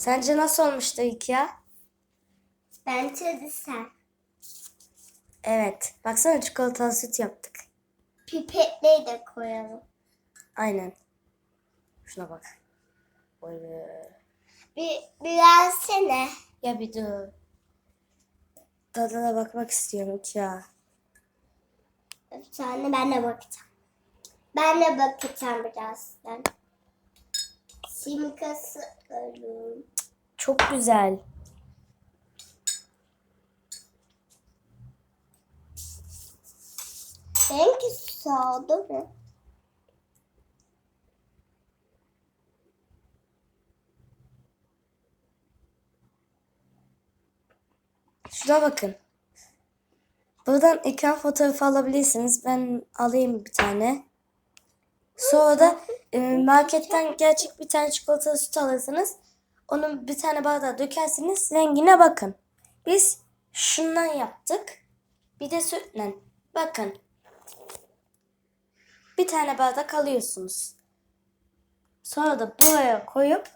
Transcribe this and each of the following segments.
Sence nasıl olmuştu Ikea? Bence de sen. Evet. Baksana çikolatalı süt yaptık. Pipetleri de koyalım. Aynen. Şuna bak. Be. Bir, bir versene. Ya bir dur. Tadına bakmak istiyorum Ikea. Bir tane ben de bakacağım. Ben de bakacağım birazdan. Simkası alalım. Çok güzel. Benimki soğudu mu? Şuna bakın. Buradan ekran fotoğrafı alabilirsiniz. Ben alayım bir tane. Sonra da marketten gerçek bir tane çikolatalı süt alırsınız. Onu bir tane bardağa dökersiniz. Rengine bakın. Biz şundan yaptık. Bir de sütle. Bakın. Bir tane bardak alıyorsunuz. Sonra da buraya koyup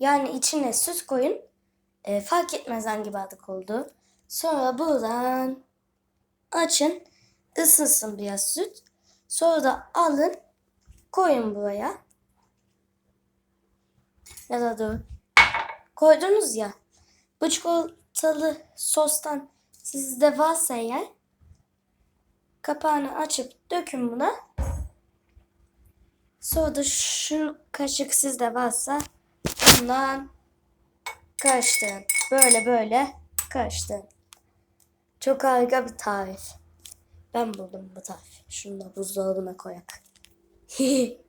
yani içine süt koyun. E, fark etmez hangi bardak oldu. Sonra buradan açın. ısınsın biraz süt. Sonra da alın. Koyun buraya. Ya da dur. Koydunuz ya. Bu çikolatalı sostan sizde varsa eğer kapağını açıp dökün buna. Sonra da şu kaşık sizde varsa bundan karıştırın. Böyle böyle karıştırın. Çok harika bir tarif. Ben buldum bu tarifi. Şunu da buzdolabına koyak. Hehe.